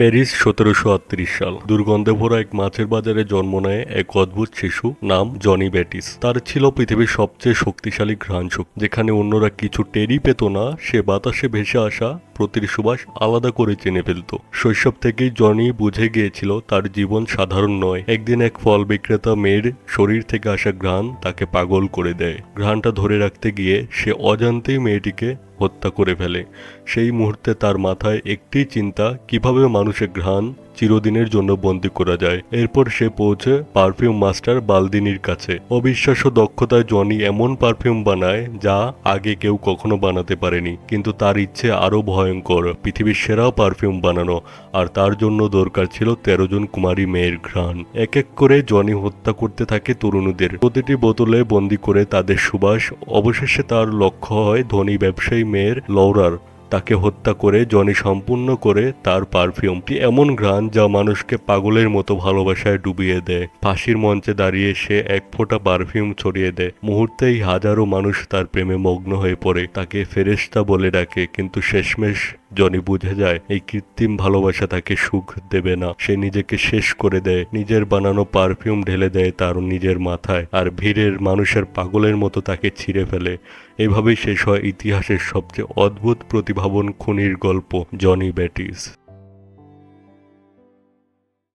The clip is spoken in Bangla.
প্যারিস সতেরোশো আটত্রিশ সাল। দুর্গন্ধে ভরা এক মাছের বাজারে জন্ম নেয় এক অদ্ভুত শিশু নাম জনি ব্যাটিস। তার ছিল পৃথিবীর সবচেয়ে শক্তিশালী ঘ্রাণশুক যেখানে অন্যরা কিছু টেরি পেত না, সে বাতাসে ভেসে আসা প্রতির সুবাস আলাদা করে চেনে ফেলত। শৈশব থেকেই জনি বুঝে গিয়েছিল তার জীবন সাধারণ নয়। একদিন এক ফল বিক্রেতা মেয়ের শরীর থেকে আসা ঘ্রাণ তাকে পাগল করে দেয়। ঘ্রাণটা ধরে রাখতে গিয়ে সে অজান্তেই মেয়েটিকে হত্যা করে ফেলে। সেই মুহূর্তে তার মাথায় একটি চিন্তা কীভাবে মানুষের ঘ্রাণ চিরদিনের জন্য বন্দি করা যায়। এরপর সে পৌঁছে পারফিউম মাস্টার বালদিনির কাছে। অবিশ্বাস্য দক্ষতায় জনি এমন পারফিউম বানায় যা আগে কেউ কখনো বানাতে পারেনি। কিন্তু তার ইচ্ছে আরও ভয়ঙ্কর। পৃথিবীর সেরা পারফিউম বানানো। আর তার জন্য দরকার ছিল তেরো জন কুমারী মেয়ের ঘ্রাণ। এক এক করে জনি হত্যা করতে থাকে তরুণীদের। প্রতিটি বোতলে বন্দি করে তাদের সুবাস। অবশেষে তার লক্ষ্য হয় ধনী ব্যবসায়ী মেয়ের লৌরার তাকে হত্যা করে জনি সম্পূর্ণ করে তার পারফিউমটি এমন ঘ্রাণ যা মানুষকে পাগলের মতো ভালোবাসায় ডুবিয়ে দেয়। ফাঁসির মঞ্চে দাঁড়িয়ে সে এক ফোঁটা পারফিউম ছড়িয়ে দেয়। মুহূর্তেই হাজারো মানুষ তার প্রেমে মগ্ন হয়ে পড়ে। তাকে ফেরেস্তা বলে ডাকে, কিন্তু শেষমেশ জনি বুঝে যায়, এই কৃত্রিম ভালোবাসা তাকে সুখ দেবে না। সে নিজেকে শেষ করে দেয়, নিজের বানানো পারফিউম ঢেলে দেয় তার নিজের মাথায়, আর ভিড়ের মানুষের পাগলের মতো তাকে ছিঁড়ে ফেলে। এভাবেই শেষ হয় ইতিহাসের সবচেয়ে অদ্ভুত প্রতিভাবন খুনির গল্প, জনি ব্যাটিস।